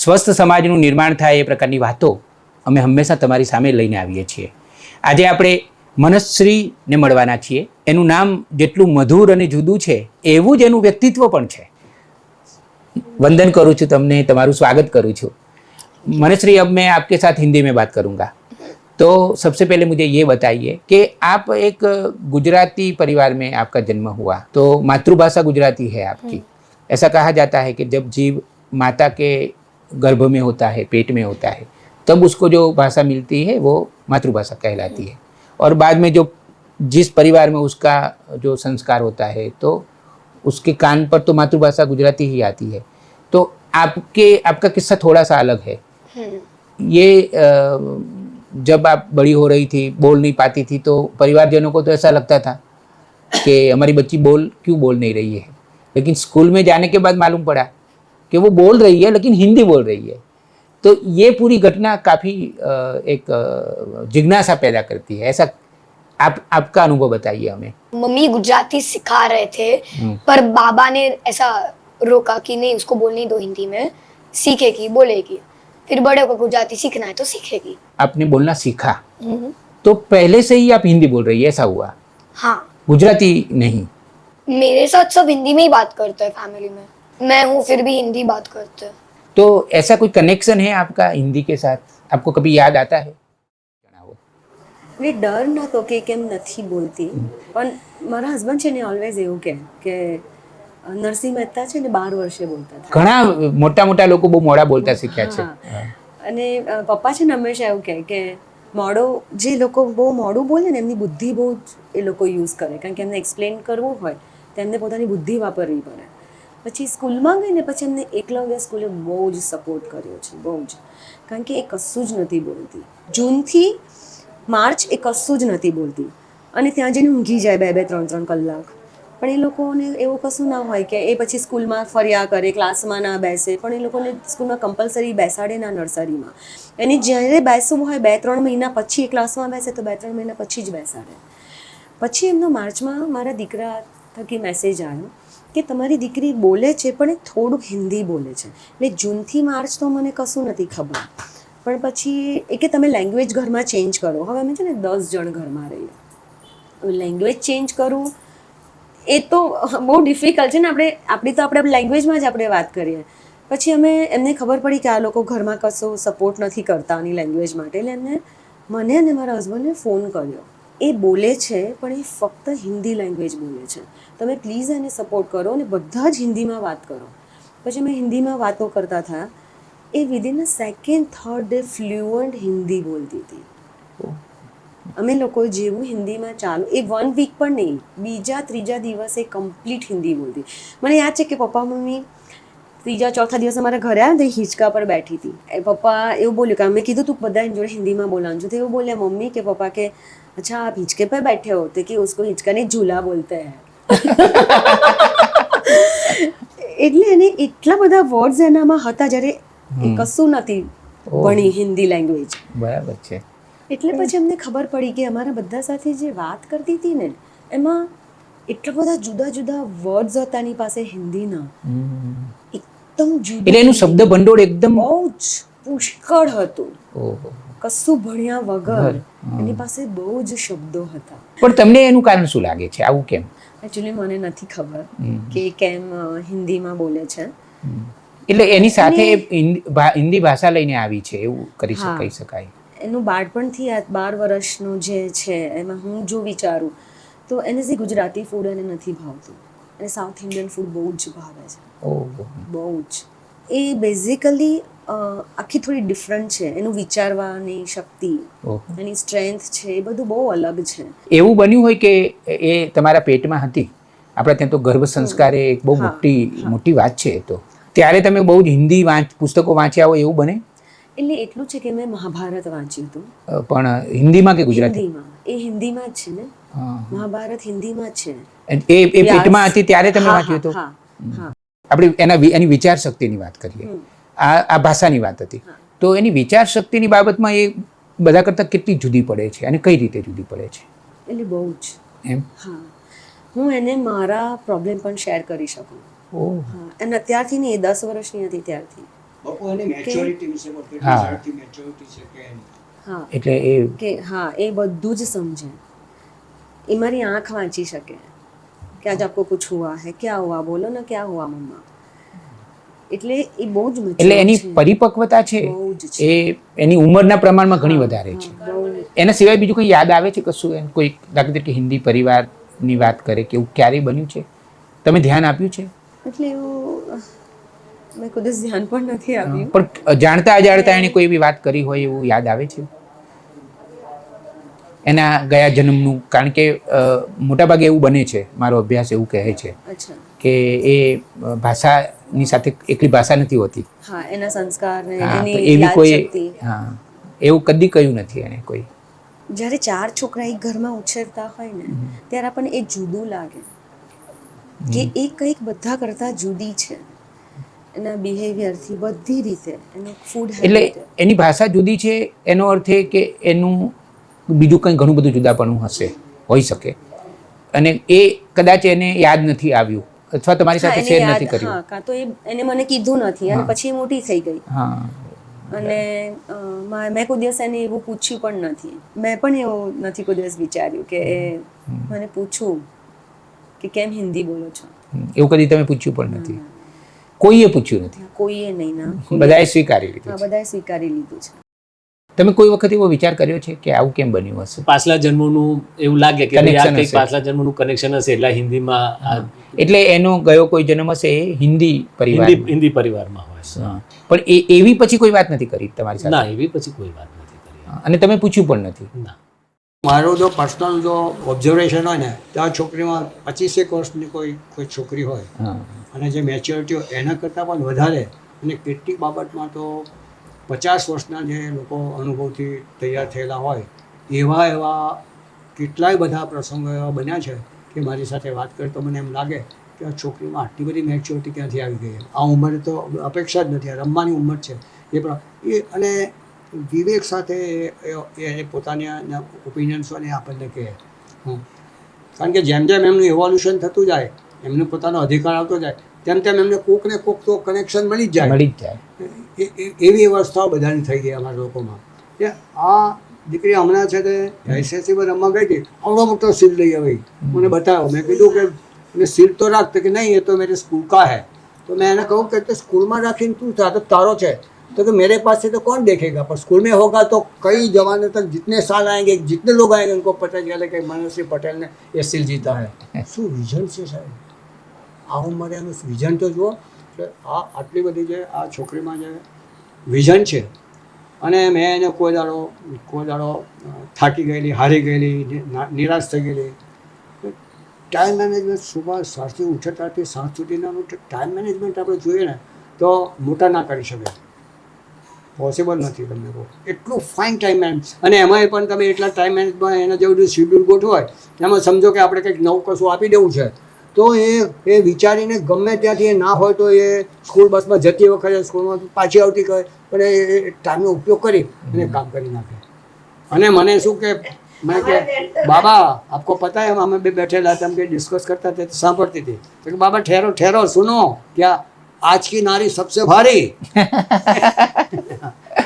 સ્વસ્થ સમાજનું નિર્માણ થાય એ પ્રકારની વાતો અમે હંમેશા તમારી સામે લઈને આવીએ છીએ. આજે આપણે મનસ્શ્રીને મળવાના છીએ. એનું નામ જેટલું મધુર અને જુદું છે એવું જ એનું વ્યક્તિત્વ પણ છે. વંદન કરું છું તમને તમારું સ્વાગત કરું છું. મનસ્શ્રી અબ મેં આપકે સાથ હિન્દી મેં બાત કरूँगा તો સબસે पहले मुझे ये बताइए કે આપ એક ગુજરાતી પરિવાર મેં આપકા જન્મ हुआ તો માતૃભાષા ગુજરાતી है आपकी ऐसा कहा जाता है कि जब जीव माता के गर्भ में होता है पेट में होता है तब उसको जो भाषा मिलती है वो मातृभाषा कहलाती है। और बाद में जो जिस परिवार में उसका जो संस्कार होता है तो उसके कान पर तो मातृभाषा गुजराती ही आती है। तो आपके आपका किस्सा थोड़ा सा अलग है। ये जब आप बड़ी हो रही थी बोल नहीं पाती थी तो परिवारजनों को तो ऐसा लगता था कि हमारी बच्ची बोल क्यों बोल नहीं रही है? लेकिन स्कूल में जाने के बाद मालूम पड़ा कि वो बोल रही है लेकिन हिंदी बोल रही है। तो ये पूरी घटना काफ़ी एक जिज्ञासा पैदा करती है। ऐसा आप आपका अनुभव बताइए हमें। मम्मी गुजराती सिखा रहे थे हम्म। पर बाबा ने ऐसा रोका कि नहीं उसको बोलने दो हिंदी में सीखेगी बोलेगी। फिर बड़े को गुजराती सीखना है तो सीखेगी। आपने बोलना सीखा। तो पहले से ही आप हिंदी बोल रही है ऐसा हुआ? हाँ। गुजराती नहीं। मेरे साथ सब हिंदी में ही बात करते हैं फैमिली में। मैं हूँ फिर भी हिंदी बात करते हैं तो ऐसा कोई कनेक्शन है आपका हिंदी के साथ आपको कभी याद आता है જણાવો. એ ડર નહોતો કે કેમ નથી બોલતી પણ મારા હસબન્ડ છે ને ઓલવેઝ એવું કહે કે નરસિંહ મહેતા છે ને બાર વર્ષે બોલતા હતા ઘણા મોટા મોટા લોકો બહુ મોડા બોલતા શીખ્યા છે હા. અને અ, પપ્પા છે ને હંમેશા એવું કહે કે મોડો જે લોકો બહુ મોડું બોલે ને એમની બુદ્ધિ બહુ જ એ લોકો યુઝ કરે કારણ કે એમને એક્સપ્લેન કરવું હોય તો એમને પોતાની બુદ્ધિ વાપરવી પડે પછી સ્કૂલમાં ગઈને પછી એમને એકલવ્ય સ્કૂલે બહુ જ સપોર્ટ કર્યો છે, બહુ જ. કારણ કે એ કશું જ નથી બોલતી. જૂનથી માર્ચ એ કશું જ નથી બોલતી. અને ત્યાં જઈને ઊંઘી જાય બે બે, ત્રણ ત્રણ કલાક. પણ એ લોકોને એવું કશું ના હોય કે એ પછી સ્કૂલમાં ફર્યા કરે, ક્લાસમાં ના બેસે. પણ એ લોકોને સ્કૂલમાં કમ્પલસરી બેસાડે ના નર્સરીમાં. એની જ્યારે બેસવું હોય બે, ત્રણ મહિના પછી એ ક્લાસમાં બેસે, તો બે, ત્રણ મહિના પછી જ બેસાડે. પછી એમનો માર્ચમાં મારા દીકરા થકી મેસેજ આવ્યો. કે તમારી દીકરી બોલે છે, પણ એ થોડુંક હિન્દી બોલે છે. એટલે જૂનથી માર્ચ તો મને કશું નથી ખબર. પણ પછી એ કે તમે લેંગ્વેજ ઘરમાં ચેન્જ કરો. હવે અમે છે ને દસ જણ ઘરમાં રહીએ. લેંગ્વેજ ચેન્જ કરવું એ તો બહુ ડિફિકલ્ટ છે ને આપણે, આપણી તો આપણે લેંગ્વેજમાં જ આપણે વાત કરીએ. પછી અમે, એમને ખબર પડી કે આ લોકો ઘરમાં કશો સપોર્ટ નથી કરતા આની લેંગ્વેજ માટે. એટલે એમને, મને અને મારા હસબન્ડને ફોન કર્યો. એ બોલે છે, પણ એ ફક્ત હિન્દી લેંગ્વેજ બોલે છે. તમે પ્લીઝ એને સપોર્ટ કરો અને બધા જ હિન્દીમાં વાત કરો. પછી અમે હિન્દીમાં વાતો કરતા હતા. એ within a second third day fluent Hindi બોલતી હતી. અમે લોકો જેવું હિન્દીમાં ચાલુ, એ વન વીક પણ નહીં, બીજા ત્રીજા દિવસે કમ્પ્લીટ હિન્દી બોલતી. મને યાદ છે કે પપ્પા મમ્મી ત્રીજા ચોથા દિવસે મારા ઘરે આવ્યા ને તો એ હિંચકા પર બેઠી હતી એ પપ્પા એવું બોલ્યું કે અમે કીધું તું બધા એની જોડે હિન્દીમાં બોલાવાનું છું તો એવું બોલ્યા મમ્મી કે પપ્પા કે अच्छा आप हिचके पे बैठे हो तो कि उसको हिचका नहीं झूला बोलते हैं એટલે એને એટલા બધા વર્ડ્સ એનામાં હતા જ્યારે એ કશું નથી ભણી હિન્દી લેંગ્વેજ બરાબર છે એટલે પછી અમને ખબર પડી કે અમારા બધા સાથે જે વાત કરતી હતી ને એમાં એટલા બધા જુદા જુદા વર્ડ્સ હતા એની પાસે હિન્દીના એકદમ એટલે એનું શબ્દ ભંડોળ એકદમ બહુ જ પુષ્કળ હતું. કશું ભણ્યા વગર એની પાસે બહુ જ શબ્દો હતા. પણ તમને એનું કારણ શું લાગે છે? આવું કેમ? એકચ્યુઅલી મને નથી ખબર કે કેમ હિન્દીમાં બોલે છે. એટલે એની સાથે હિન્દી ભાષા લઈને આવી છે એવું કરી કહી શકાય એનું બાળપણથી આ બાર વર્ષનું જે છે એમાં હું જો વિચારું તો એને જે ગુજરાતી ફૂડ એને નથી ભાવતું. એને સાઉથ ઇન્ડિયન ફૂડ બહુ જ ભાવે છે. બહુ જ. એ બેઝિકલી આખી થોડી ડિફરન્ટ છે એનું વિચારવાની શક્તિ એની સ્ટ્રેન્થ છે એ બધું બહુ અલગ છે. એવું બન્યું હોય કે એ તમારા પેટમાં હતી? આપણે ત્યાં તો ગર્ભ સંસ્કાર એ એક બહુ મોટી મોટી વાત છે તો. ત્યારે તમે બહુ જ હિન્દી વાંચ પુસ્તકો વાંચ્યા હોય એવું બને? એટલે એટલું છે કે મેં મહાભારત વાંચ્યું હતું. પણ હિન્દીમાં કે ગુજરાતી? એ હિન્દીમાં જ છે ને. મહાભારત હિન્દીમાં જ છે. એ એ પેટમાં હતી ત્યારે તમે વાંચ્યું હતું? હા હા. આપણે એના એની વિચાર શક્તિની વાત કરીએ. આ આ ભાષાની વાત હતી. તો એની વિચાર શક્તિની બાબતમાં એ બધા કરતાં કેટલી જુદી પડે છે અને કઈ રીતે જુદી પડે છે? એટલે બહુ જ. એમ? હા. હું એને મારા પ્રોબ્લેમ પણ શેર કરી શકું. ઓહ. હા. અને અત્યારથી નહીં એ દસ વર્ષની હતી ત્યારથી? હા. એટલે એ કે હા એ બધું જ સમજે. એ મારી આંખ વાંચી શકે. કે આજ આપકો કુછ હુઆ હે? ક્યાં હુઆ? બોલો ને ક્યાં હુઆ મમ્મા? એટલે એ બહુ જ એટલે એની પરિપક્વતા છે. એ એની ઉંમરના પ્રમાણમાં ઘણી વધારે છે. એના સિવાય બીજું કંઈ યાદ આવે છે કશું? એમ કોઈ દાખલા તરીકે હિન્દી પરિવારની વાત કરે કે એવું ક્યારેય બન્યું છે? તમે ધ્યાન આપ્યું છે? એટલે એવું મેં કદાચ ધ્યાન પણ નથી આપ્યું. પણ જાણતા અજાણતા એને કોઈ એવી વાત કરી હોય એવું યાદ આવે છે? એના ગયા જન્મનું કારણ કે મોટાભાગે એવું બને છે મારો અભ્યાસ એવું કહે છે કે એ ભાષાની સાથે એકલી ભાષા નથી હોતી. હા એના સંસ્કાર એવી કોઈ હા એવું કદી કહ્યું નથી એને કોઈ. જ્યારે ચાર છોકરા એક ઘરમાં ઉછેરતા હોય ને ત્યારે આપણને એ જુદું લાગે કે એ કંઈક બધા કરતાં જુદી છે. એના બિહેવિયરથી બધી રીતે એનું ફૂડ એટલે એની ભાષા જુદી છે એનો અર્થ એ કે એનું બીજું કંઈ ઘણું બધું જુદાપણું હશે હોઈ શકે. અને એ કદાચ એને યાદ નથી આવ્યું અથવા તમારી સાથે શેર નથી કર્યું. કાં તો એને મને કીધું નથી અને પછી મોટી થઈ ગઈ. હા. અને મેં કોઈ દિવસ એને એવું પૂછ્યું પણ નથી. મેં પણ એવું નથી કોઈ દિવસ વિચાર્યું કે એ મને પૂછું કે કેમ હિન્દી બોલો છો? એવું કદી તમે પૂછ્યું પણ નથી. કોઈએ પૂછ્યું નથી. કોઈએ નહીં ના. બધાએ સ્વીકારી લીધું બધાએ સ્વીકારી લીધું છે. તમે કોઈ વખત એવો વિચાર કર્યો છે કે આવું કેમ બન્યું હશે? પાછલા જન્મનું એવું લાગે કે. પાછલા જન્મનું કનેક્શન હશે એટલે હિન્દીમાં એટલે એનો ગયો કોઈ જન્મ હશે એ હિન્દી પરિવાર હિન્દી પરિવારમાં હોય પણ એ એવી પછી કોઈ વાત નથી કરી તમારી સાથે? ના એવી પછી કોઈ વાત નથી કરી. અને તમે પૂછ્યું પણ નથી? ના. મારું જો પર્સનલ જો ઓબ્ઝર્વેશન હોય ને તો આ છોકરીમાં પચીસેક વર્ષની કોઈ કોઈ છોકરી હોય હા. અને જે મેચ્યોરિટી હોય એના કરતાં પણ વધારે અને કેટલીક બાબતમાં તો પચાસ વર્ષના જે લોકો અનુભવથી તૈયાર થયેલા હોય, એવા એવા કેટલાય બધા પ્રસંગો એવા બન્યા છે કે મારી સાથે વાત કરી તો મને એમ લાગે કે આ છોકરીમાં આટલી બધી મેચ્યોરિટી ક્યાંથી આવી ગઈ આ ઉંમરે તો અપેક્ષા જ નથી રમવાની ઉંમર છે. એ પણ એ અને વિવેક સાથે એ- પોતાની ઓપિનિયન્સ અને આપણને કહે. કારણ કે જેમ જેમ એમનું ઇવોલ્યુશન થતું જાય, એમને પોતાનો અધિકાર આવતો જાય, તેમ તેમ એમને કોક ને કોક તો કનેક્શન મળી જ જાય. મળી જ જાય. એવી અવસ્થાઓ બધાની થઈ ગઈ અમારા લોકોમાં કે આ દીકરી હમણાં છે તે એસએસસી પર રમવા ગઈ હતી આવડો મોટો સીલ લઈ આવી મને બતાવ્યો મેં કીધું કે એને સીલ તો રાખ તો કે નહીં એ તો મેરે સ્કૂલ કા હે તો મેં એને કહું કે તે સ્કૂલમાં રાખીને તું था तो तारो છે तो कि मेरे पास से तो कौन देखेगा पर स्कूल में होगा तो कई जमाने तक जितने साल आएंगे जितने लोग आएंगे उनको पता चले कि मनोज पटेल ने ये सील जीता है શું વિઝન છે સાહેબ આ ઉંમરે એનું વિઝન તો જુઓ કે આ આટલી બધી જે આ છોકરીમાં જે વિઝન છે, અને મેં એને કોઈ દાડો કોઈ દાડો થાકી ગયેલી, હારી ગયેલી નિરાશ થઈ ગયેલી. ટાઈમ મેનેજમેન્ટ સુબહ સાતથી ઉઠતાથી સાત સુધીનાનું ટાઈમ મેનેજમેન્ટ આપણે જોઈએ ને, તો મોટા ના કરી શકે. પોસિબલ નથી તમને કહું. એટલું ફાઇન ટાઈમ મેનેજ અને એમાંય પણ તમે એટલા ટાઈમ મેનેજમાં એના જેવું શેડ્યુલ ગોઠવાય, એમાં સમજો કે આપણે કંઈક નવું કશું આપી દેવું છે. તો એ એ વિચારીને ગમે ત્યાંથી એ ના હોય તો એ સ્કૂલ બસમાં જતી વખતે સ્કૂલમાં પાછી આવતી કરે પણ એ ટાઈમનો ઉપયોગ કરી અને કામ કરી નાખે. અને મને શું કે મેં કે, બાબા, આપકો પતા એમ અમે બે બેઠેલા હતા એમ કે ડિસ્કસ કરતા थे સાંભળતી હતી. તો કે, બાબા, ઠેરો ઠેરો, સુનો ક્યાં આજ કી નારી સબસે ભારી.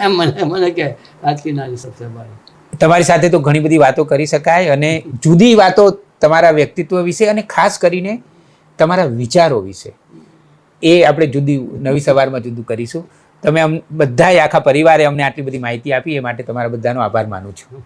એમ મને મને કે, આજ કી નારી સબસે ભારી. તમારી સાથે તો ઘણી બધી વાતો કરી શકાય અને જુદી વાતો તમારા વ્યક્તિત્વ વિશે અને ખાસ કરીને તમારા વિચારો વિશે. એ આપણે જુદી નવી સવારમાં જુદું કરીશું. તમે આમ બધાએ આખા પરિવારે અમને આટલી બધી માહિતી આપી, એ માટે તમારા બધાનો આભાર માનું છું.